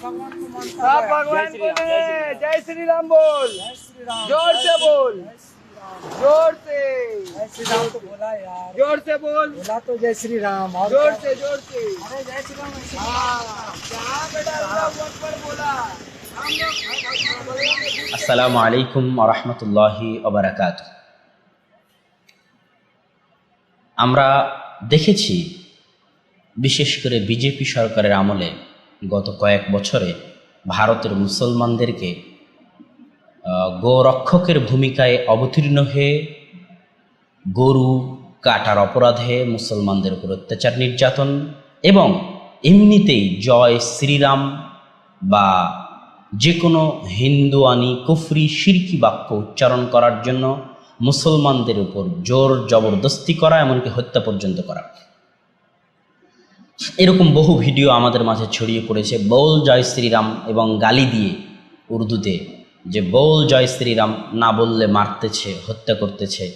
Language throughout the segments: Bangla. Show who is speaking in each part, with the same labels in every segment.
Speaker 1: भगवान को मानता
Speaker 2: सब
Speaker 1: है
Speaker 2: भगवान
Speaker 3: जय श्री
Speaker 2: बोले
Speaker 3: राम,
Speaker 2: जय श्री राम बोल
Speaker 1: जय श्री राम
Speaker 2: जोर से बोल जोर से
Speaker 1: जय श्री राम तो बोला यार
Speaker 2: जोर से बोल
Speaker 1: बोला तो जय श्री राम और
Speaker 2: जोर
Speaker 1: क्या?
Speaker 2: से जोर से
Speaker 1: अरे जय श्री राम ऐसे
Speaker 2: हाँ जहाँ बेटा अल्लाह अकबर बोला हम लोग बोलेंगे
Speaker 4: আসসালামু আলাইকুম রহমতুল্লাহি অবরাকাত আমরা দেখেছি বিশেষ করে বিজেপি সরকারের আমলে গত কয়েক বছরে ভারতের মুসলমানদেরকে গোরক্ষকের ভূমিকায় অবতীর্ণ হয়ে গরু কাটার অপরাধে মুসলমানদের উপর অত্যাচার নির্যাতন এবং এমনিতেই জয় শ্রীরাম বা যে কোনো হিন্দুয়ানি কুফরি শিরকি বাক্য উচ্চারণ করার জন্য মুসলমানদের উপর জোর জবরদস্তি করা, এমনকি হত্যা পর্যন্ত করা। এরকম বহু ভিডিও আমাদের মাঝে ছড়িয়ে পড়েছে। বল জয় শ্রীরাম এবং গালি দিয়ে উর্দুতে যে বল জয় শ্রীরাম না বললে মারতেছে, হত্যা করতেছে।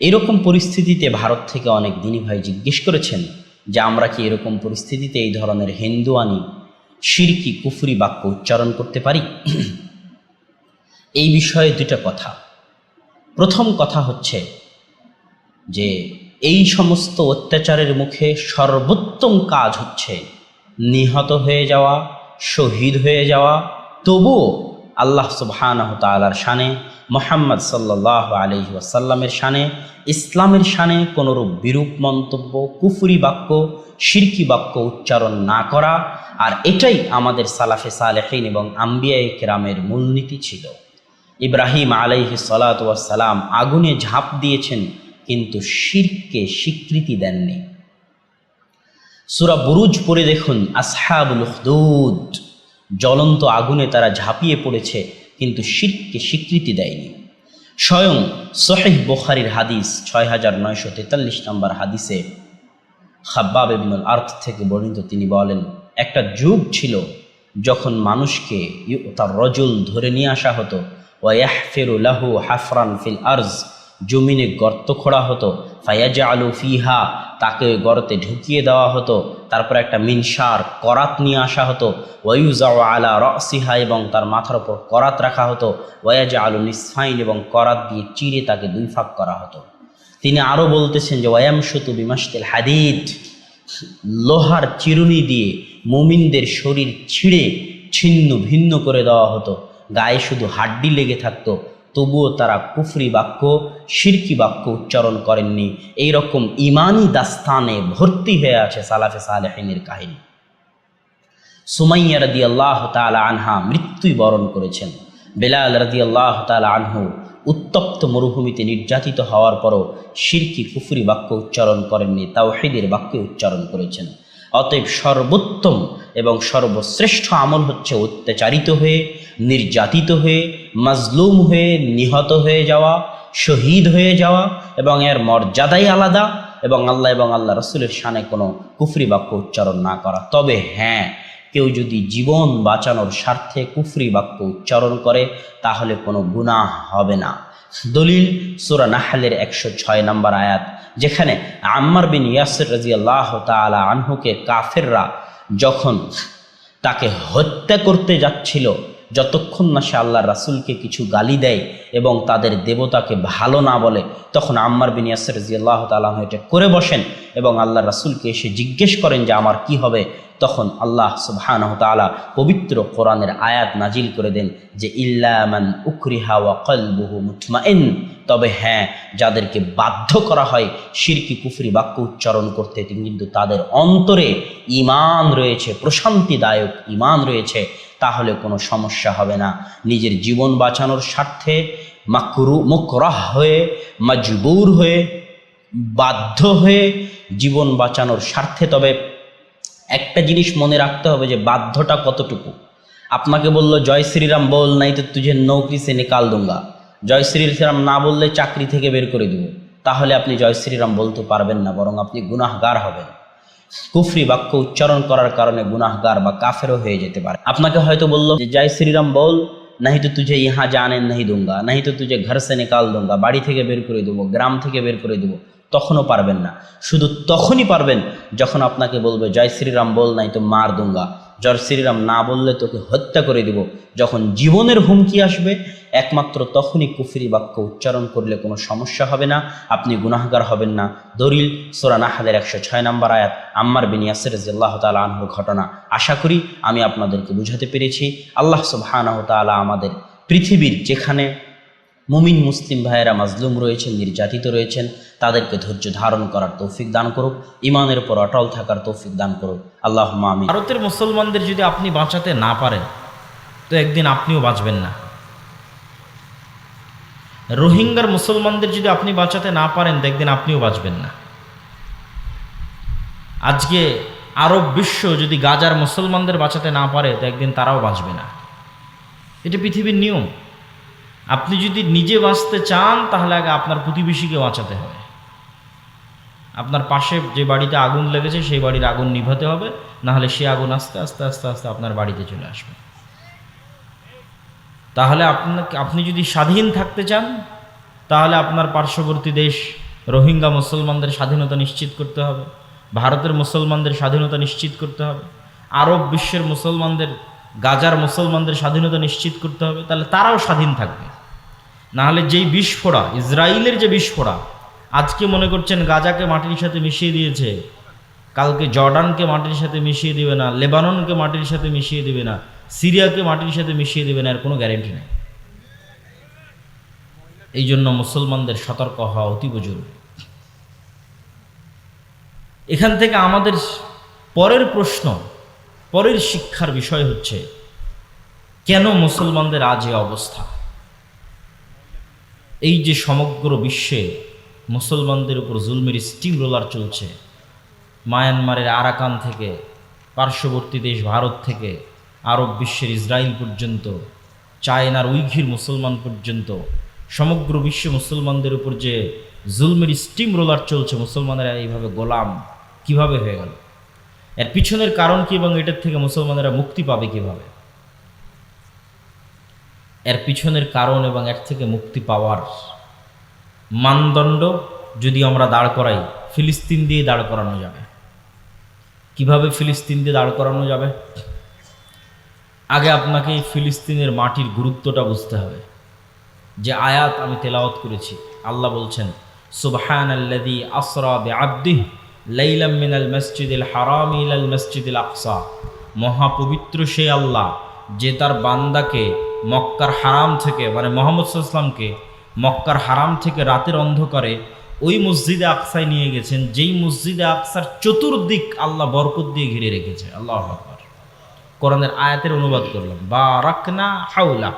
Speaker 4: এরকম পরিস্থিতিতে ভারত থেকে অনেক দিনী ভাই জিজ্ঞেস করেছেন যে, আমরা কি এরকম পরিস্থিতিতে এই ধরনের হিন্দুয়ানি শিরকি কুফরি বাক্য উচ্চারণ করতে পারি? এই বিষয়ে দুটা কথা। প্রথম কথা হচ্ছে যে এই সমস্ত অত্যাচারের মুখে সর্বোত্তম কাজ হচ্ছে নিহত হয়ে যাওয়া, শহীদ হয়ে যাওয়া। তবুও আল্লাহ সুবহানাহ তালার শানে, মোহাম্মদ সাল্লাহ আলহি ওয়াসাল্লামের শানে, ইসলামের শানে কোনোরূপ বিরূপ মন্তব্য, কুফুরি বাক্য শিরকি বাক্য উচ্চারণ না করা, আর এটাই আমাদের সালাফে সালেহিন এবং আম্বিয়াই কেরামের মূলনীতি ছিল। ইব্রাহিম আলাইহি সালাম আগুনে ঝাঁপ দিয়েছেন কিন্তু শিরকে স্বীকৃতি দেননি। সুরা বুরুজ পড়ে দেখুন, আসহাবুল উখদুদ, জ্বলন্ত আগুনে তারা ঝাঁপিয়ে পড়েছে, কিন্তু শিরকে স্বীকৃতি দেয়নি। স্বয়ং সহিহ বোখারির হাদিস ছয় হাজার নয়শো তেতাল্লিশ নম্বর হাদিসে খাব্বাব ইবনুল আর্থ থেকে বর্ণিত, তিনি বলেন, একটা যুগ ছিল যখন মানুষকে তার রজুল ধরে নিয়ে আসা হতো ওয়াহফেরু লাহু হাফরান ফিল আর্জ জমিনে গর্ত খোঁড়া হতো ফায়াজা আলু ফিহা, তাকে গর্তে ঢুকিয়ে দেওয়া হতো, তারপর একটা মিনসার করাত নিয়ে আসা হতো ওয়ুজা আলা রসিহা এবং তার মাথার ওপর করাত রাখা হতো ওয়াজা আলু নিসফাইন এবং করাত দিয়ে চিরে তাকে দুই ফাঁক করা হতো। তিনি আরও বলতেছেন যে ওয়ামসুতু বিমাস্তিল হাদিদ, লোহার চিরুনি দিয়ে মুমিনদের শরীর ছিঁড়ে ছিন্ন ভিন্ন করে দেওয়া হতো, গায়ে শুধু হাড্ডি লেগে থাকতো তবুও তারা কুফরি বাক্য শিরকি বাক্য উচ্চারণ করেননি। এই রকম ইমানি দাস্তানে ভর্তি হয়ে আছে সালাফে সালেহিনের কাহিনী। সুমাইয়া রাদি আল্লাহ তালা আনহা মৃত্যুই বরণ করেছেন। বেলাল রাদি আল্লাহ তালা আনহু উত্তপ্ত মরুভূমিতে নির্যাতিত হওয়ার পরও শিরকি কুফরি বাক্য উচ্চারণ করেননি তাও তাওহিদের বাক্য উচ্চারণ করেছেন। অতএব সর্বোত্তম এবং সর্বশ্রেষ্ঠ আমল হচ্ছে অত্যাচারিত হয়ে, নির্যাতিত হয়ে, মাজলুম হয়ে, নিহত হয়ে যাওয়া, শহীদ হয়ে যাওয়া এবং এর মর্যাদাই আলাদা এবং আল্লাহ এবং আল্লাহ রসুলের সানে কোনো কুফরি বাক্য উচ্চারণ না করা। তবে হ্যাঁ কেউ যদি জীবন বাঁচানোর স্বার্থে কুফরি বাক্য উচ্চারণ করে, তাহলে কোনো গুনাহ হবে না। দলিল সুরা নাহালের একশো ছয় নম্বর আয়াত যেখানে আম্মার বিন ইয়াসির রাজি আল্লাহ তালা আনহুকে কাফেররা যখন তাকে হত্যা করতে যাচ্ছিল যতক্ষণ না সে আল্লাহ রাসুলকে কিছু গালি দেয় এবং তাদের দেবতাকে ভালো না বলে, তখন আম্মার বিন ইয়াসির রাজি আল্লাহ তালাহ এটা করে বসেন এবং আল্লাহ রাসুলকে এসে জিজ্ঞেস করেন যে, আমার কি হবে? তখন আল্লাহ তাআলা পবিত্র কোরআনের আয়াত নাজিল করে দেন যে ইল্লামান উকরিহা ওয়া কলবুহু মুতমাইন। তবে হ্যাঁ যাদেরকে বাধ্য করা হয় শিরকি কুফরি বাক্য উচ্চারণ করতে কিন্তু তাদের অন্তরে ইমান রয়েছে, প্রশান্তিদায়ক ইমান রয়েছে। তাহলে কোনো সমস্যা হবে না। নিজের জীবন বাঁচানোর স্বার্থে মাকরু, মুকরাহ হয়ে, মজবুর হয়ে, বাধ্য হয়ে জীবন বাঁচানোর স্বার্থে তবে একটা জিনিস মনে রাখতে হবে যে বাধ্যটা কতটুকু? আপনাকে বলল, জয় শ্রীরাম, বল, নাই তো তুঝে নৌকরি সে নিকাল দুঙ্গা। জয় শ্রীরাম না বললে চাকরি থেকে বের করে দেবো। তাহলে আপনি জয় শ্রীরাম বলতে পারবেন না, বরং আপনি গুনাহগার হবেন। কুফরি বাক্য উচ্চারণ করার কারণে গুনাহগার বা কাফেরও হয়ে যেতে পারে। আপনাকে হয়তো বলল যে জয় শ্রীরাম, বল। নাহি তো তুঝে ইহা জানে নাহি দুঙ্গা। নাহি তো তুঝে ঘর সে নিকাল দুঙ্গা। বাড়ি থেকে বের করে দেবো, গ্রাম থেকে বের করে দেবো। তখনও পারবেন না। শুধু তখনই পারবেন যখন আপনাকে বলবে জয় শ্রীরাম, বল নাই তো মার দুঙ্গা। জয় শ্রীরাম না বললে তোকে হত্যা করে দিব। যখন জীবনের হুমকি আসবে, একমাত্র তখনই কুফরি বাক্য উচ্চারণ করলে কোনো সমস্যা হবে না, আপনি গুনাহগার হবেন না। দরিল সোরান আহাদের একশো ছয় নম্বর আয়াত, আম্মার বিন ইয়াসির রাজিয়াল্লাহ তালা আনহুর ঘটনা। আশা করি আমি আপনাদেরকে বুঝাতে পেরেছি। আল্লাহ তাআলা আমাদের পৃথিবীর যেখানে মুমিন মুসলিম ভাইয়েরা মাজলুম রয়েছেন, নির্যাতিত রয়েছেন, তাদেরকে ধৈর্য ধারণ করার তৌফিক দান করুক ইমানের উপর অটল থাকার তৌফিক দান করুক। আল্লাহ আমি
Speaker 3: ভারতের মুসলমানদের যদি আপনি বাঁচাতে না পারেন, তো একদিন আপনিও বাঁচবেন না। রোহিঙ্গার মুসলমানদের যদি আপনি বাঁচাতে না পারেন, তো একদিন আপনিও বাঁচবেন না। আজকে আরব বিশ্ব যদি গাজার মুসলমানদের বাঁচাতে না পারে, তো একদিন তারাও বাঁচবে না। এটা পৃথিবীর নিয়ম। আপনি যদি নিজে বাঁচতে চান, তাহলে আগে আপনার প্রতিবেশীকে বাঁচাতে হবে। আপনার পাশে যে বাড়িতে আগুন লেগেছে, সেই বাড়ির আগুন নিভাতে হবে না হলে সে আগুন আস্তে আস্তে আস্তে আস্তে আপনার বাড়িতে চলে আসবে। তাহলে আপনাকে, আপনি যদি স্বাধীন থাকতে চান, তাহলে আপনার পার্শ্ববর্তী দেশ রোহিঙ্গা মুসলমানদের স্বাধীনতা নিশ্চিত করতে হবে, ভারতের মুসলমানদের স্বাধীনতা নিশ্চিত করতে হবে, আরব বিশ্বের মুসলমানদের, গাজার মুসলমানদের স্বাধীনতা নিশ্চিত করতে হবে, তাহলে তারাও স্বাধীন থাকবে। নাহলে যেই বিস্ফোরা ইসরায়েলের যে বিস্ফোরা, আজকে মনে করছেন গাজাকে মাটির সাথে মিশিয়ে দিয়েছে। কালকে জর্ডানকে মাটির সাথে মিশিয়ে দিবে না, লেবাননকে মাটির সাথে মিশিয়ে দিবে না, সিরিয়াকে মাটির সাথে মিশিয়ে দিবে না, এর কোনো গ্যারেন্টি নেই। এই জন্য মুসলমানদের সতর্ক হওয়া অতীব জরুরি। এখান থেকে আমাদের পরের প্রশ্ন, পরের শিক্ষার বিষয় হচ্ছে, কেন মুসলমানদের আজ এ অবস্থা? এই যে সমগ্র বিশ্বে মুসলমানদের উপর জুলমের স্টিম রোলার চলছে, মায়ানমারের আরাকান থেকে, পার্শ্ববর্তী দেশ ভারত থেকে, আরব বিশ্বের ইসরায়েল পর্যন্ত, চায়নার উইঘির মুসলমান পর্যন্ত, সমগ্র বিশ্বে মুসলমানদের উপর যে জুলমের স্টিম রোলার চলছে, মুসলমানেরা এইভাবে গোলাম কীভাবে হয়ে গেল? এর পিছনের কারণ কি এবং এটার থেকে মুসলমানেরা মুক্তি পাবে কীভাবে? এর পিছনের কারণ এবং এর থেকে মুক্তি পাওয়ার মানদণ্ড যদি আমরা দাঁড় করাই, ফিলিস্তিন দিয়ে দাঁড় করানো যাবে। কীভাবে ফিলিস্তিন দিয়ে দাঁড় করানো যাবে? আগে আপনাকে ফিলিস্তিনের মাটির গুরুত্বটা বুঝতে হবে। যে আয়াত আমি তেলাওয়াত করেছি, আল্লাহ বলছেন সুবহান আল্লাদি আসরা বে আব্দিহ লাইলাম মিনাল মসজিদিল হারাম ইলাল মসজিদিল আকসা। মহাপবিত্র সেই আল্লাহ, যে তার বান্দাকে মক্কার হারাম থেকে মানে মোহাম্মদ সাল্লামকে মক্কার হারাম থেকে রাতের অন্ধকারে ওই মসজিদে আকসায় নিয়ে গেছেন, যেই মসজিদে আকসার চতুর্দিক আল্লাহ বরকত দিয়ে ঘিরে রেখেছে। আল্লাহ আকবর। কোরআনের আয়াতের অনুবাদ করলাম। বা রাকনা হাউলা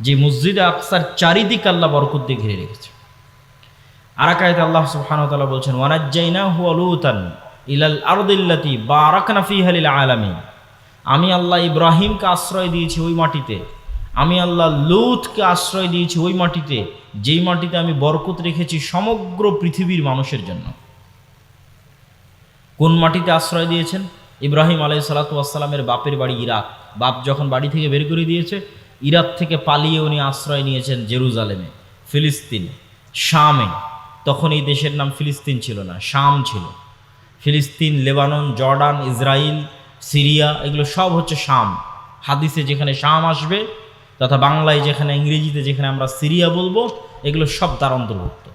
Speaker 3: যে মসজিদে আকসার চারিদিক আল্লাহ বরকত দিয়ে ঘিরে রেখেছে। আর আকায়তে আল্লাহ তাআলা বলছেন ওয়ানাজ্জাইনা হুয়া লুতান ইলাল আরদিল্লাতি বারাকনা ফিহা লিল আলামী আমি আল্লাহ ইব্রাহিমকে আশ্রয় দিয়েছি ওই মাটিতে। আমি আল্লাহ লুতকে আশ্রয় দিয়েছি ওই মাটিতে, যেই মাটিতে আমি বরকত রেখেছি সমগ্র পৃথিবীর মানুষের জন্য। কোন মাটিতে আশ্রয় দিয়েছেন? ইব্রাহিম আলাই সালাতামের বাপের বাড়ি ইরাক। বাপ যখন বাড়ি থেকে বের করে দিয়েছে, ইরাক থেকে পালিয়ে উনি আশ্রয় নিয়েছেন জেরুজালেমে, ফিলিস্তিনে, শামে। তখন এই দেশের নাম ফিলিস্তিন ছিল না, শাম ছিল। ফিলিস্তিন, লেবানন, জর্ডান ইসরায়েল সিরিয়া, এগুলো সব হচ্ছে শাম। হাদিসে যেখানে শাম আসবে তথা বাংলায় যেখানে, ইংরেজিতে যেখানে আমরা সিরিয়া বলব, এগুলো সব তার অন্তর্ভুক্ত।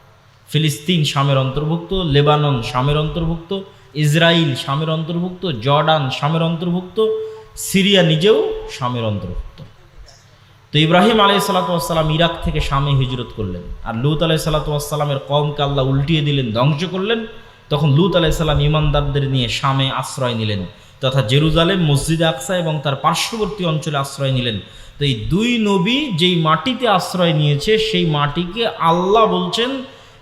Speaker 3: ফিলিস্তিন শামের অন্তর্ভুক্ত, লেবানন শামের অন্তর্ভুক্ত ইসরায়েল শামের অন্তর্ভুক্ত, জর্ডান শামের অন্তর্ভুক্ত, সিরিয়া নিজেও শামের অন্তর্ভুক্ত। তো ইব্রাহিম আলাই ইরাক থেকে শামে হিজরত করলেন। আর লুত আলাই সালাতামের কমকে আল্লাহ উল্টিয়ে দিলেন, ধ্বংস করলেন। তখন লুত আলাই সাল্লাম ইমানদারদের নিয়ে শামে আশ্রয় নিলেন। তথা জেরুজালেম, মসজিদ আকসা এবং তার পার্শ্ববর্তী অঞ্চলে আশ্রয় নিলেন। তো এই দুই নবী যেই মাটিতে আশ্রয় নিয়েছে, সেই মাটিকে আল্লাহ বলছেন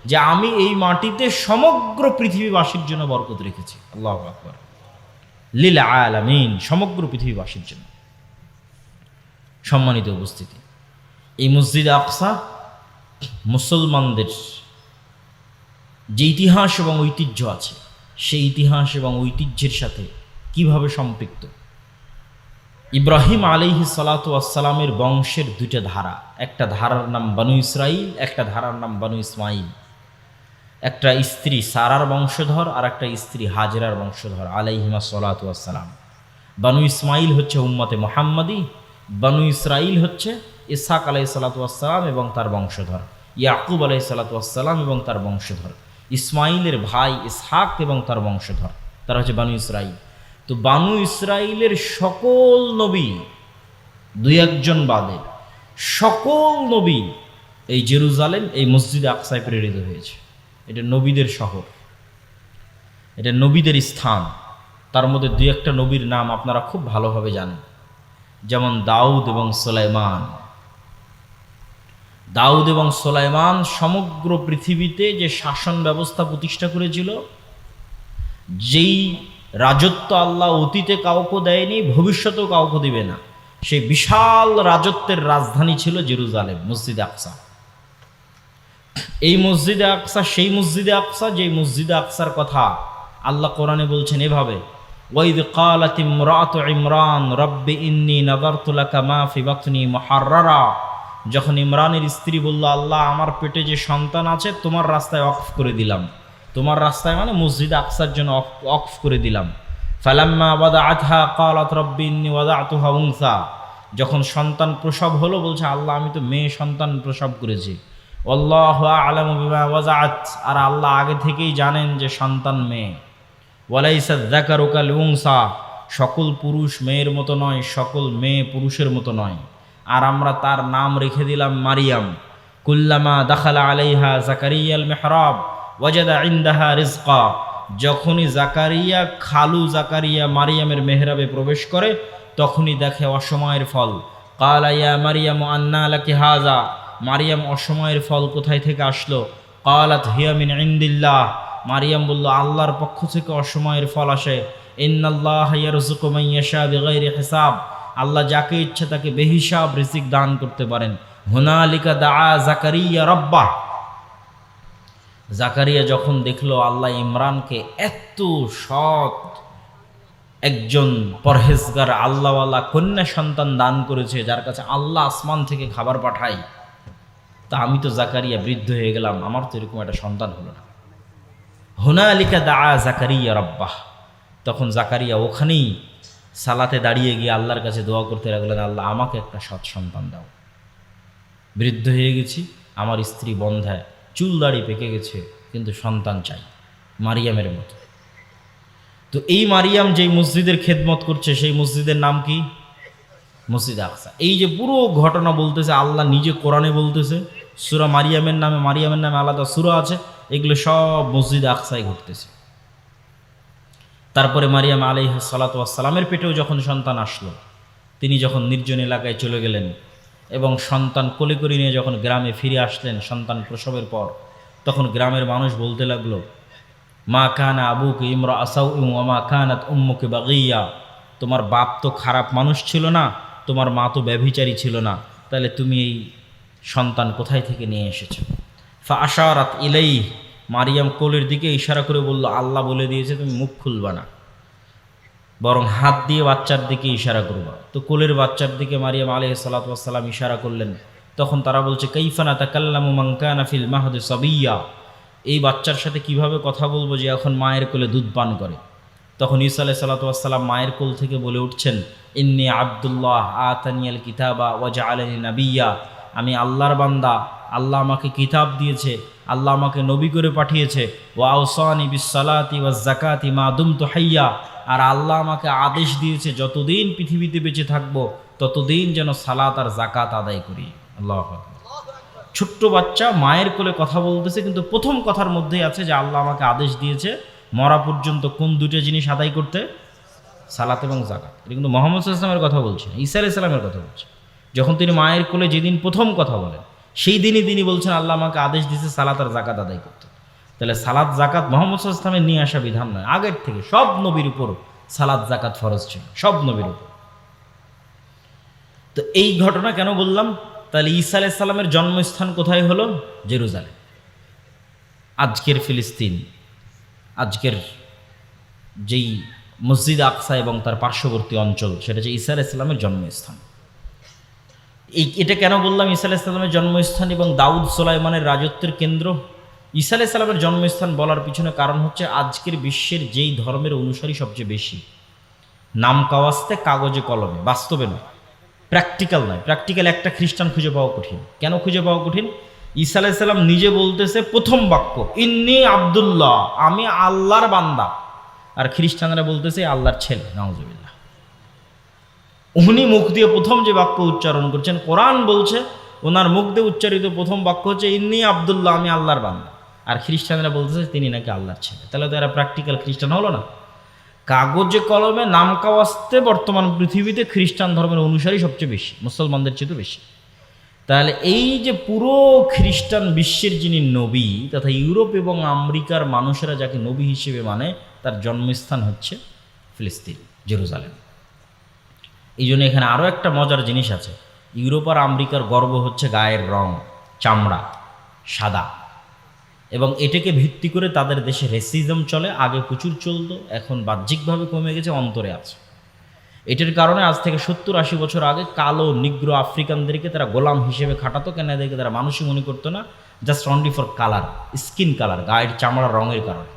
Speaker 3: যে, আমি এই মাটিতে সমগ্র পৃথিবীবাসীর জন্য বরকত রেখেছি। আল্লাহ আকবর। লীল আলামিন, সমগ্র পৃথিবীবাসীর জন্য। সম্মানিত উপস্থিতি, এই মসজিদ আকসা মুসলমানদের যে ইতিহাস এবং ঐতিহ্য আছে, সেই ইতিহাস এবং ঐতিহ্যের সাথে কীভাবে সম্পৃক্ত? ইব্রাহিম আলিহি সালাতু আসসালামের বংশের দুইটা ধারা। একটা ধারার নাম বানু ইসরাইল একটা ধারার নাম বানু ইসমাইল একটা স্ত্রী সারার বংশধর আর একটা স্ত্রী হাজরার বংশধর আলাইহিমা সালাতু আসসালাম বানু ইসমাইল হচ্ছে উম্মতে মোহাম্মদী, বানু ইসরাইল হচ্ছে ইসাক আলাই সালাতাম এবং তার বংশধর, ইয়াকুব আলাই সালাতাম এবং তার বংশধর। ইসমাইলের ভাই ইসহাক এবং তার বংশধর, তারা হচ্ছে বানু ইসরাইল তো বানু ইসরাইলের সকল নবী, দুই একজন বাদে, সকল নবী এই জেরুজালেম, এই মসজিদে আকসায় প্রেরিত হয়েছে। এটা নবীদের শহর, এটা নবীদের স্থান। তার মধ্যে দুই একটা নবীর নাম আপনারা খুব ভালোভাবে জানেন, যেমন দাউদ এবং সোলাইমান। দাউদ এবং সোলাইমান সমগ্র পৃথিবীতে যে শাসন ব্যবস্থা প্রতিষ্ঠা করেছিল, যেই রাজত্ব আল্লাহ অতীতে কাউকে দেয়নি, ভবিষ্যতেও কাউকে দিবে না। সেই বিশাল রাজত্বের রাজধানী ছিল জেরুজালেম, মসজিদ আকসা। এই মসজিদে আকসা, সেই মসজিদে আকসা, যেই মসজিদে আকসার কথা আল্লাহ কোরআনে বলছেন এভাবে, ওয়াইদ কালাত ইমরাত ইমরান, রব্বি ইন্নি ফি বাতনি মুহাররারা। যখন ইমরানের স্ত্রী বলল, আল্লাহ, আমার পেটে যে সন্তান আছে, তোমার রাস্তায় অফ করে দিলাম। তোমার রাস্তায় মানে মসজিদ আকসার জন্য অফ করে দিলাম। ফালাম্মা ওয়াদা আতহা কালাত রব্বি ইন্নি ওয়াদা আতুহা উংসা যখন সন্তান প্রসব হলো, বলছে, আল্লাহ, আমি তো মেয়ে সন্তান প্রসব করেছি। আল্লাহ আলম ওয়াজাত আর আল্লাহ আগে থেকেই জানেন যে সন্তান মেয়ে। ওয়ালাইসা জাকারুকাল উংসা সকল পুরুষ মেয়ের মতো নয়, সকল মেয়ে পুরুষের মতো নয়। আর আমরা তার নাম রেখে দিলাম মারিয়াম। কুল্লামা দাখালা আলাইহা জাকারিয়াল মেহরাব। ওয়াজাদা ইন্দাহা রিজকা, যখনই জাকারিয়া, খালু জাকারিয়া মারিয়ামের মেহরাবে প্রবেশ করে, তখনই দেখে অসময়ের ফল। কালাইয়া মারিয়াম আন্না আলাকি হাজা, মারিয়াম অসময়ের ফল কোথায় থেকে আসলো? কালাত হিয়ামিন ইন্দিল্লাহ, মারিয়াম বলল, আল্লাহর পক্ষ থেকে অসময়ের ফল আসে। হিসাব, আল্লাহ যাকে ইচ্ছে তাকে বেহিসাব রিজিক দান করতে পারেন। হুনালিকা দা জাকারিয়া রব্বাহ জাকারিয়া যখন দেখল আল্লাহ ইমরানকে এত সৎ একজন পরহেজগার, আল্লাহওয়ালা কন্যা সন্তান দান করেছে, যার কাছে আল্লাহ আসমান থেকে খাবার পাঠাই তা আমি তো জাকারিয়া বৃদ্ধ হয়ে গেলাম, আমার তো এরকম একটা সন্তান হলো না। হোনা আলিকা দা জাকারিয়া রব্বাহ। তখন জাকারিয়া ওখানেই সালাতে দাঁড়িয়ে গিয়ে আল্লাহর কাছে দোয়া করতে লাগলেন, আল্লাহ আমাকে একটা সৎ সন্তান দাও। বৃদ্ধ হয়ে গেছি, আমার স্ত্রী বন্ধায়। চুল দাড়ি পেকে গেছে, কিন্তু সন্তান চাই, মারিয়ামের মতো। তো এই মারিয়াম যেই মসজিদের খেদমত করছে, সেই মসজিদের নাম কি? মসজিদ আকসা। এই যে পুরো ঘটনা বলতেছে, আল্লাহ নিজে কোরআনে বলতেছে, সুরা মারিয়ামের নামে মারিয়ামের নামে আলাদা সুরা আছে, এগুলো সব মসজিদ আকসায় ঘটতেছে। তারপরে মারিয়াম আলি সালাতামের পেটেও যখন সন্তান আসলো, তিনি যখন নির্জন এলাকায় চলে গেলেন এবং সন্তান কোলে করে নিয়ে যখন গ্রামে ফিরে আসলেন সন্তান প্রসবের পর, তখন গ্রামের মানুষ বলতে লাগল, মা কানা আবুকে ইমরা আসাউ মা কানাত উম্মুকে বাগিয়া। তোমার বাপ তো খারাপ মানুষ ছিল না, তোমার মা তো ব্যভিচারী ছিল না। তাহলে তুমি এই সন্তান কোথায় থেকে নিয়ে এসেছ? ফা আশারাত ইলাই মারিয়াম কোলের দিকে ইশারা করে বলল, আল্লাহ বলে দিয়েছে তুমি মুখ খুলবা না। বরং হাত দিয়ে বাচ্চার দিকে ইশারা করবা। তো কোলের বাচ্চার দিকে মারিয়াম আলহ সালাতাম ইশারা করলেন। তখন তারা বলছে কৈফানা তাকাল্লামু মাঙ্কানা ফিল মাহদে সবিয়া? এই বাচ্চার সাথে কীভাবে কথা বলব যে এখন মায়ের কোলে দুধ পান করে? তখন ঈসা আলাহ সাল্লাতাম মায়ের কোল থেকে বলে উঠছেন, ইন্নি আবদুল্লাহ আতানিয়াল কিতাবা ওয়াজা আলনী নাবিয়া। আমি আল্লাহর বান্দা, আল্লাহ আমাকে কিতাব দিয়েছে, আল্লাহ আমাকে নবী করে পাঠিয়েছে। ওয়া আউসানি বিসালাতি ওয়া জাকাতি মা দুম তো হাইয়া। আর আল্লাহ আমাকে আদেশ দিয়েছে, যতদিন পৃথিবীতে বেঁচে থাকব, ততদিন যেন সালাত আর জাকাত আদায় করি। আল্লাহ ছোট্ট বাচ্চা, মায়ের কোলে কথা বলতেছে, কিন্তু প্রথম কথার মধ্যেই আছে যে আল্লাহ আমাকে আদেশ দিয়েছে, মরা পর্যন্ত কোন দুটো জিনিস আদায় করতে? সালাত এবং জাকাত এটা কিন্তু মোহাম্মদ ইসলামের কথা বলছে ঈসা আলাইহিস সালামের কথা বলছে। যখন তিনি মায়ের কোলে যেদিন প্রথম কথা বলেন, সেই দিনই তিনি বলছেন, আল্লাহ আমাকে আদেশ দিয়েছে সালাত আর জাকাত আদায় করতে। তাহলে সালাদ জাকাত মোহাম্মদ ইসলামের নিয়ে আসা বিধান নয়। আগের থেকে সব নবীর উপর সালাদ জাকাত ফরজ ছিল, সব নবীর উপর। তো এই ঘটনা কেন বললাম? তাহলে ঈসা আলাইসাল্লামের জন্মস্থান কোথায় হলো? জেরুজালেম। আজকের ফিলিস্তিন, আজকের যেই মসজিদ আকসা এবং তার পার্শ্ববর্তী অঞ্চল, সেটা হচ্ছে ঈসা আলাইসাল্লামের জন্মস্থান। এই, এটা কেন বললাম? ঈসা আলাইসাল্লামের জন্মস্থান এবং দাউদ সোলাইমানের রাজত্বের কেন্দ্র? ঈসা আলাইসাল্লামের জন্মস্থান বলার পিছনে কারণ হচ্ছে আজকের বিশ্বের যেই ধর্মের অনুসারী সবচেয়ে বেশি। নাম কাওয়াস্তে কাগজে, কলমে, বাস্তবে নয়। প্র্যাকটিক্যাল নয়। প্র্যাকটিক্যাল একটা খ্রিস্টান খুঁজে পাওয়া কঠিন। কেন খুঁজে পাওয়া কঠিন? ঈসা আলাইসাল্লাম নিজে বলতেছে, প্রথম বাক্য, ইন্নি আবদুল্লাহ, আমি আল্লাহর বান্দা। আর খ্রিস্টানরা বলতেছে আল্লাহর ছেলে নওয়াজবিল্লাহ উনি মুখ দিয়ে প্রথম যে বাক্য উচ্চারণ করছেন, কোরআন বলছে, ওনার মুখ দিয়ে উচ্চারিত প্রথম বাক্য হচ্ছে, ইন্নি আবদুল্লাহ, আমি আল্লাহর বান্দা। আর খ্রিস্টানরা বলতেছে তিনি নাকি আল্লাহর ছেলে। তাহলে তো এরা প্র্যাকটিক্যাল খ্রিস্টান হলো না। কাগজে, কলমে নাম কাওয়াস্তে বর্তমান পৃথিবীতে খ্রিস্টান ধর্মের অনুসারী সবচেয়ে বেশি, মুসলমানদের চেয়ে বেশি। তাহলে এই যে পুরো খ্রিস্টান বিশ্বের যিনি নবী তথা ইউরোপ এবং আমেরিকার মানুষেরা যাকে নবী হিসেবে মানে তার জন্মস্থান হচ্ছে ফিলিস্তিন, জেরুজালেম। এই জন্য এখানে আরও একটা মজার জিনিস আছে। ইউরোপ আর আমেরিকার গর্ব হচ্ছে গায়ের রং, চামড়া, সাদা। এবং এটাকে ভিত্তি করে তাদের দেশে রেসিজম চলে, আগে প্রচুর চলতো, এখন বাহ্যিকভাবে কমে গেছে, অন্তরে আছে। এটার কারণে আজ থেকে সত্তর আশি বছর আগে কালো, নিগ্র আফ্রিকানদেরকে তারা গোলাম হিসেবে খাটাতো কেন এদেরকে তারা মানুষই মনে করতো না just only for colour skin colour গায়ের চামড়ার রঙের কারণে।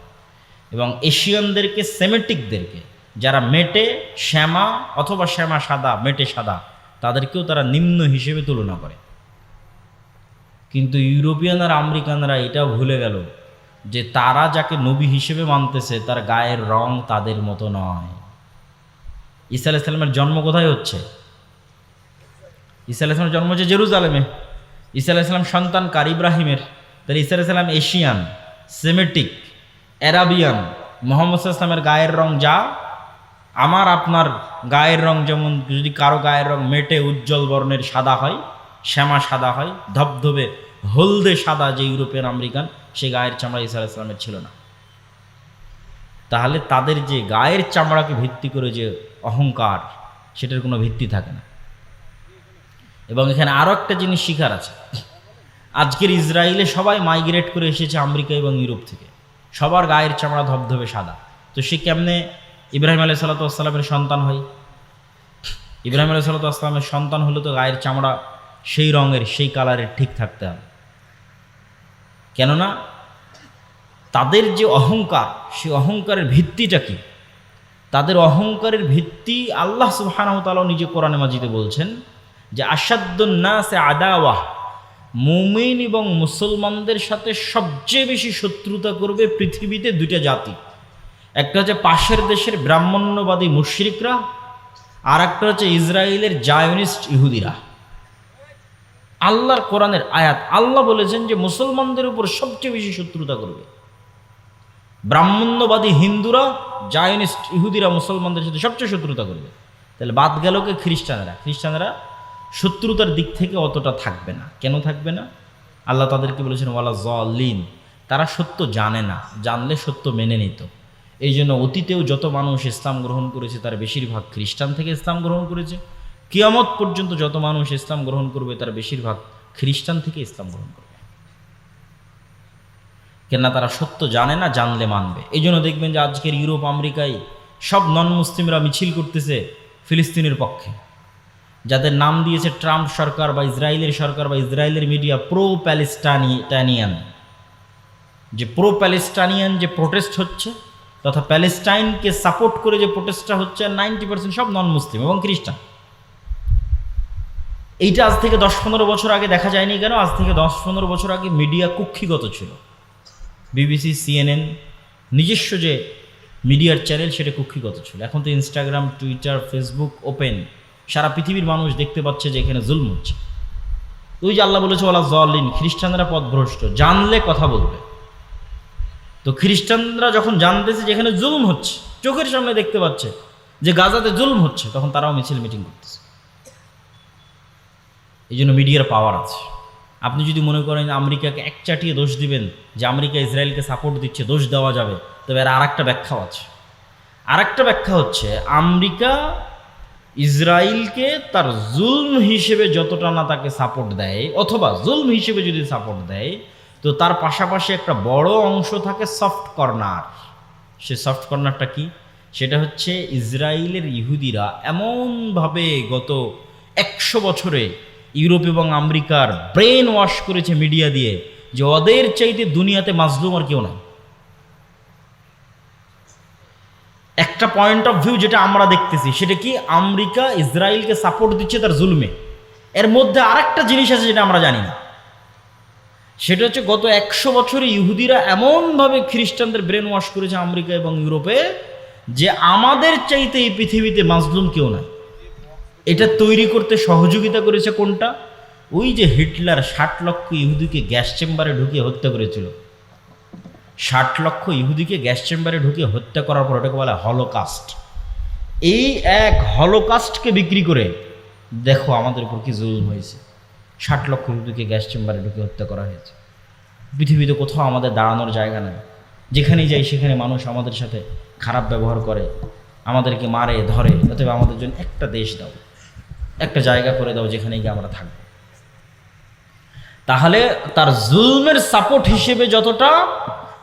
Speaker 3: এবং এশিয়ানদেরকে, সেমেটিকদেরকে, যারা মেটে, শ্যামা অথবা শ্যামা সাদা, মেটে সাদা, তাদেরকেও তারা নিম্ন হিসেবে তুলনা করে। কিন্তু ইউরোপিয়ান আর আমেরিকানরা এটা ভুলে গেল যে তারা যাকে নবী হিসেবে মানতেছে, তার গায়ের রং তাদের মতো নয়। ঈসা আলাইসাল্লামের জন্ম কোথায় হচ্ছে? ঈসা আলাইসলামের জন্ম হচ্ছে জেরুজালেমে। ঈসা আলাইসাল্লাম সন্তান কার? ইব্রাহিমের। তাহলে ঈসা আলাইসাল্লাম এশিয়ান, সেমেটিক, অ্যারাবিয়ান, মোহাম্মদ ইসলামের গায়ের রং যা, আমার আপনার গায়ের রং যেমন যদি কারও গায়ের রং মেটে, উজ্জ্বল বর্ণের সাদা হয় শ্যামা সাদা হয়, ধবধবে হলদে সাদা যে ইউরোপিয়ান আমেরিকান, সে গায়ের চামড়া ইসা ইসলামের ছিল না। তাহলে তাদের যে গায়ের চামড়াকে ভিত্তি করে যে অহংকার, সেটার কোনো ভিত্তি থাকে না। এবং এখানে আরও একটা জিনিস শিকার আছে। আজকের ইসরায়েলে সবাই মাইগ্রেট করে এসেছে আমেরিকা এবং ইউরোপ থেকে। সবার গায়ের চামড়া ধবধবে সাদা। তো সে কেমনে ইব্রাহিম আলাই সাল্লাতামের সন্তান হয়? ইব্রাহিম আলাই সাল্লাতামের সন্তান হলে তো গায়ের চামড়া সেই রঙের, সেই কালারের ঠিক থাকতে হবে। কেননা তাদের যে অহংকার, সেই অহংকারের ভিত্তিটা কি? তাদের অহংকারের ভিত্তি আল্লাহ সুবাহানতালাও নিজে কোরআনে মাজিতে বলছেন যে আসাদ্দুন্না সে আদাওয়াহ মুমিন এবং মুসলমানদের সাথে সবচেয়ে বেশি শত্রুতা করবে পৃথিবীতে দুইটা জাতি। একটা হচ্ছে পাশের দেশের ব্রাহ্মণ্যবাদী মুশরিকরা আর একটা হচ্ছে ইসরায়েলের জায়নিস্ট ইহুদিরা। আল্লাহর কোরআনের আয়াত। আল্লাহ বলেছেন যে মুসলমানদের উপর সবচেয়ে বেশি শত্রুতা করবে। ব্রাহ্মণ্যবাদী হিন্দুরা, জায়নিস্ট ইহুদিরা মুসলমানদের সাথে সবচেয়ে শত্রুতা করবে। তাহলে বাদ গেল কে? খ্রিস্টানেরা। খ্রিস্টানেরা শত্রুতার দিক থেকে অতটা থাকবে না। কেন থাকবে না? আল্লাহ তাদেরকে বলেছেন, ওয়ালা জলিন তারা সত্য জানে না। জানলে সত্য মেনে নিত। এই জন্য অতীতেও যত মানুষ ইসলাম গ্রহণ করেছে, তার বেশিরভাগ খ্রিস্টান থেকে ইসলাম গ্রহণ করেছে। কিয়ামত পর্যন্ত যত মানুষ ইসলাম গ্রহণ করবে, তার বেশিরভাগ খ্রিস্টান থেকে ইসলাম গ্রহণ করবে। কেননা তারা সত্য জানে না, জানলে মানবে। এই জন্য দেখবেন যে আজকের ইউরোপ, আমেরিকায় সব নন মুসলিমরা মিছিল করতেছে ফিলিস্তিনের পক্ষে। যাদের নাম দিয়েছে ট্রাম্প সরকার বা ইসরায়েলের সরকার বা ইসরায়েলের মিডিয়া প্রো প্যালেস্টানিয়ান যে প্রো প্যালেস্টানিয়ান যে প্রোটেস্ট হচ্ছে, তথা প্যালেস্টাইনকে সাপোর্ট করে যে প্রোটেস্টটা হচ্ছে নাইনটি পার্সেন্ট সব নন মুসলিম এবং খ্রিস্টান। এইটা আজ থেকে দশ পনেরো বছর আগে দেখা যায়নি কেন? আজ থেকে দশ পনেরো বছর আগে মিডিয়া কুক্ষিগত ছিল। বিবিসি, সিএনএন নিজস্ব যে মিডিয়ার চ্যানেল সেটা কুক্ষিগত ছিল। এখন তো ইনস্টাগ্রাম টুইটার ফেসবুক ওপেন সারা পৃথিবীর মানুষ দেখতে পাচ্ছে যে এখানে জুলম হচ্ছে। ওই যে আল্লাহ বলেছে ওলা জলিন খ্রিস্টানরা পথভ্রষ্ট। জানলে কথা বলবে। তো খ্রিস্টানরা যখন জানতেছে যে এখানে জুলুম হচ্ছে, চোখের সামনে দেখতে পাচ্ছে যে গাজাতে জুলুম হচ্ছে, তখন তারাও মিছিল মিটিং করতেছে। এই জন্য মিডিয়ার পাওয়ার আছে। আপনি যদি মনে করেন আমেরিকাকে এক চাটিয়ে দোষ দিবেন, যে আমেরিকা ইসরায়েলকে সাপোর্ট দিচ্ছে, দোষ দেওয়া যাবে, তবে এর আর একটা ব্যাখ্যাও আছে। আর একটা ব্যাখ্যা হচ্ছে, আমেরিকা ইসরায়েলকে তার জুলম হিসেবে যতটা না তাকে সাপোর্ট দেয়, অথবা জুলম হিসেবে যদি সাপোর্ট দেয়, তো তার পাশাপাশি একটা বড় অংশ থাকে সফট কর্নার সে সফট কর্নারটা কি? সেটা হচ্ছে ইসরায়েলের ইহুদিরা এমনভাবে গত একশো বছরে ইউরোপ এবং আমেরিকার ব্রেন ওয়াশ করেছে মিডিয়া দিয়ে যে ওদের চাইতে দুনিয়াতে মাজলুম আর কেউ নাই। একটা পয়েন্ট অফ ভিউ যেটা আমরা দেখতেছি, সেটা কি আমেরিকা ইসরায়েলকে সাপোর্ট দিচ্ছে তার জুলমে? এর মধ্যে আরেকটা জিনিস আছে যেটা আমরা জানি না। সেটা হচ্ছে গত একশো বছরে ইহুদিরা এমনভাবে খ্রিস্টানদের ব্রেন ওয়াশ করেছে আমেরিকা এবং ইউরোপে যে আমাদের চাইতে এই পৃথিবীতে মাজলুম কেউ নাই। এটা তৈরি করতে সহযোগিতা করেছে কোনটা? ওই যে হিটলার ষাট লক্ষ ইহুদিকে গ্যাস চেম্বারে ঢুকিয়ে হত্যা করেছিল। ষাট লক্ষ ইহুদিকে গ্যাস চেম্বারে ঢুকিয়ে হত্যা করার পর ওটাকে বলে হলোকাস্ট। এই এক হলোকাস্টকে বিক্রি করে দেখো আমাদের উপর কি জুলুম হয়েছে। ষাট লক্ষ ইহুদিকে গ্যাস চেম্বারে ঢুকে হত্যা করা হয়েছে। পৃথিবীতে কোথাও আমাদের দাঁড়ানোর জায়গা নেই। যেখানেই যাই সেখানে মানুষ আমাদের সাথে খারাপ ব্যবহার করে, আমাদেরকে মারে, ধরে অতএব আমাদের জন্য একটা দেশ দাও। একটা জায়গা করে দাও যেখানে গিয়ে আমরা থাকব। তাহলে তার জুলমের সাপোর্ট হিসেবে যতটা,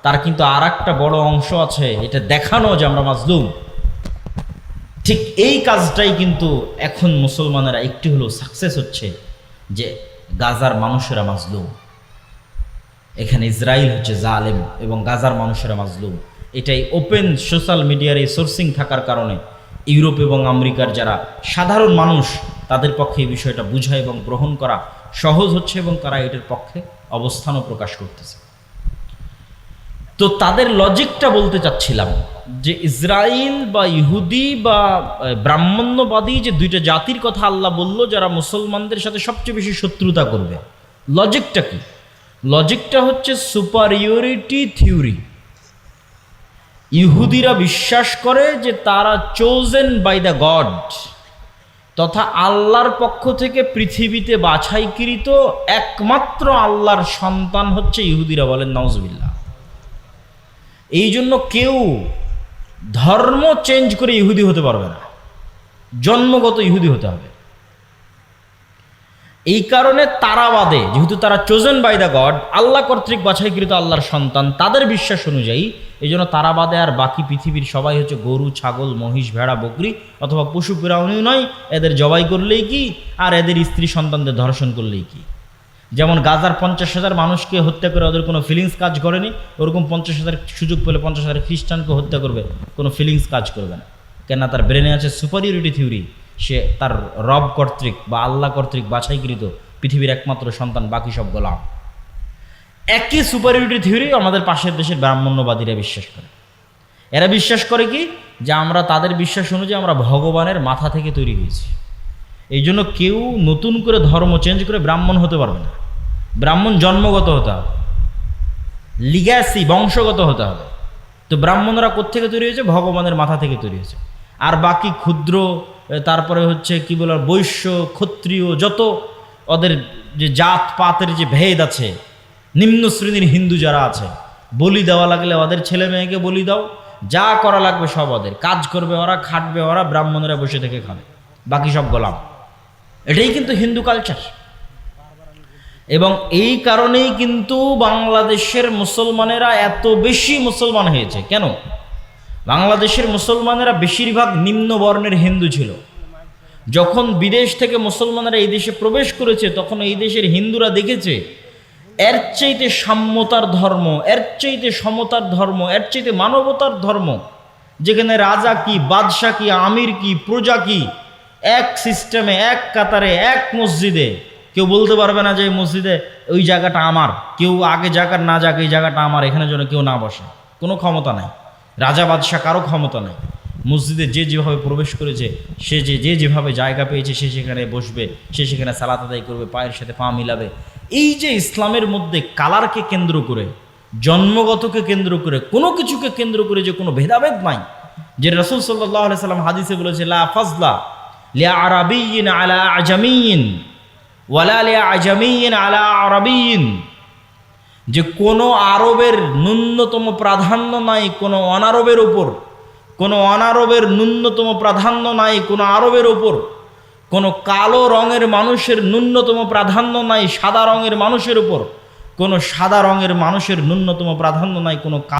Speaker 3: তার কিন্তু আর একটা বড় অংশ আছে, এটা দেখানো যে আমরা মাজলুম। ঠিক এই কাজটাই কিন্তু এখন মুসলমানেরা একটু হলেও সাকসেস হচ্ছে যে গাজার মানুষেরা মাজলুম। এখানে ইসরায়েল হচ্ছে জালেম এবং গাজার মানুষেরা মাজলুম। এটাই ওপেন সোশ্যাল মিডিয়ার এই সোর্সিং থাকার কারণে ইউরোপ এবং আমেরিকার যারা সাধারণ মানুষ তাদের পক্ষে এই বিষয়টা বোঝা এবং গ্রহণ করা সহজ হচ্ছে এবং তারা এটার পক্ষে অবস্থানও প্রকাশ করতেছে। তো তাদের লজিকটা বলতে চাচ্ছিলাম যে ইসরায়েল বা ইহুদি বা ব্রাহ্মণ্যবাদী যে দুইটা জাতির কথা আল্লাহ বলল, যারা মুসলমানদের সাথে সবচেয়ে বেশি শত্রুতা করবে। লজিকটা কি? লজিকটা হচ্ছে সুপারিয়রিটি থিওরি ইহুদিরা বিশ্বাস করে যে তারা চোজেন বাই দ্য গড তথা আল্লাহর পক্ষ থেকে পৃথিবীতে বাছাইকৃত একমাত্র আল্লাহর সন্তান হচ্ছে ইহুদিরা বলেন নওয়াজবিল্লা এই জন্য কেউ ধর্ম চেঞ্জ করে ইহুদি হতে পারবে না। জন্মগত ইহুদি হতে হবে। এই কারণে তারাবাদে যেহেতু তারা chosen by the God Allah কর্তৃক বাছাইকৃত আল্লাহর সন্তান, তাদের বিশ্বাস অনুযায়ী এই জন্য তারাবাদে আর বাকি পৃথিবীর সবাই হচ্ছে গরু, ছাগল, মহিষ, ভেড়া, বকরি অথবা পশু প্রাণীও নয়, এদের জবাই করলেই কি? আর এদের স্ত্রী সন্তানদের ধর্ষণ করলেই কি? যেমন গাজার পঞ্চাশ হাজার মানুষকে হত্যা করে ওদের কোনো ফিলিংস কাজ করেনি, ওরকম পঞ্চাশ হাজার সুযোগ পেলে পঞ্চাশ হাজার খ্রিস্টানকে হত্যা করবে, কোনো ফিলিংস কাজ করবে না। কেননা তার ব্রেনে আছে সুপারিয়রিটি থিওরি সে তার রব কর্তৃক বা আল্লাহ কর্তৃক বাছাইকৃত পৃথিবীর একমাত্র সন্তান, বাকি সব গোলাম। একই সুপারিয়রিটি থিওরি আমাদের পাশের দেশের ব্রাহ্মণ্যবাদীরা বিশ্বাস করে। এরা বিশ্বাস করে কি? যে আমরা তাদের বিশ্বাস অনুযায়ী আমরা ভগবানের মাথা থেকে তৈরি হয়েছি। এই জন্য কেউ নতুন করে ধর্ম চেঞ্জ করে ব্রাহ্মণ হতে পারবে না। ব্রাহ্মণ জন্মগত হতে হবে। লিগ্যাসি বংশগত হতে হবে। তো ব্রাহ্মণরা কোত্থেকে তৈরি হয়েছে? ভগবানের মাথা থেকে তৈরি হয়েছে। আর বাকি ক্ষুদ্র তারপরে হচ্ছে কি বলার বৈশ্য, ক্ষত্রিয়, যত ওদের যে জাত পাতের যে ভেদ আছে, নিম্ন শ্রেণির হিন্দু যারা আছে, বলি দেওয়া লাগলে ওদের ছেলে মেয়েকে বলি দাও, যা করা লাগবে সব ওদের, কাজ করবে ওরা, খাটবে ওরা, ব্রাহ্মণেরা বসে থেকে খাবে, বাকি সব গোলাম। এটাই কিন্তু হিন্দু কালচার এবং এই কারণেই কিন্তু বাংলাদেশের মুসলমানেরা এত বেশি মুসলমান হয়েছে। কেন? বাংলাদেশের মুসলমানেরা বেশিরভাগ নিম্ন বর্ণের হিন্দু ছিল। যখন বিদেশ থেকে মুসলমানেরা এই দেশে প্রবেশ করেছে, তখন এই দেশের হিন্দুরা দেখেছে, এর চাইতে সাম্যতার ধর্ম, এর চাইতে সমতার ধর্ম, এর চাইতে মানবতার ধর্ম, যেখানে রাজা কি, বাদশাহ কি, আমির কি, প্রজা কি, এক সিস্টেমে, এক কাতারে, এক মসজিদে, কেউ বলতে পারবে না যে মসজিদে ওই জায়গাটা আমার, কেউ আগে জায়গার না যাক, এই জায়গাটা আমার এখানে যেন কেউ না বসে, কোনো ক্ষমতা নাই। রাজা বাদশাহ কারও ক্ষমতা নাই। মসজিদে যে যেভাবে প্রবেশ করেছে, সে যে যে যেভাবে জায়গা পেয়েছে, সে সেখানে বসবে, সে সেখানে সালাত আদায় করবে, পায়ের সাথে পা মিলাবে। এই যে ইসলামের মধ্যে কালারকে কেন্দ্র করে, জন্মগতকে কেন্দ্র করে, কোনো কিছুকে কেন্দ্র করে যে কোনো ভেদাভেদ নাই, যে রসুল সাল্লাহ সাল্লাম হাদিসে বলেছে, লা ফাজলা লিয়া আরাবিয়িন আলা আজামিয়িন ওয়ালা লিয়া আজামিয়িন আলা আরাবিয়িন যে কোনো আরবের ন্যূনতম প্রাধান্য নাই, কোনো অনারবের ওপর কোনো অনারবের ন্যূনতম প্রাধান্য নাই, কোনো আরবের ওপর কোনো কালো রঙের মানুষের ন্যূনতম প্রাধান্য নাই, সাদা রঙের মানুষের উপর। কোনো সাদা রঙের মানুষের ন্যূনতম প্রাধান্য নাই, কোনো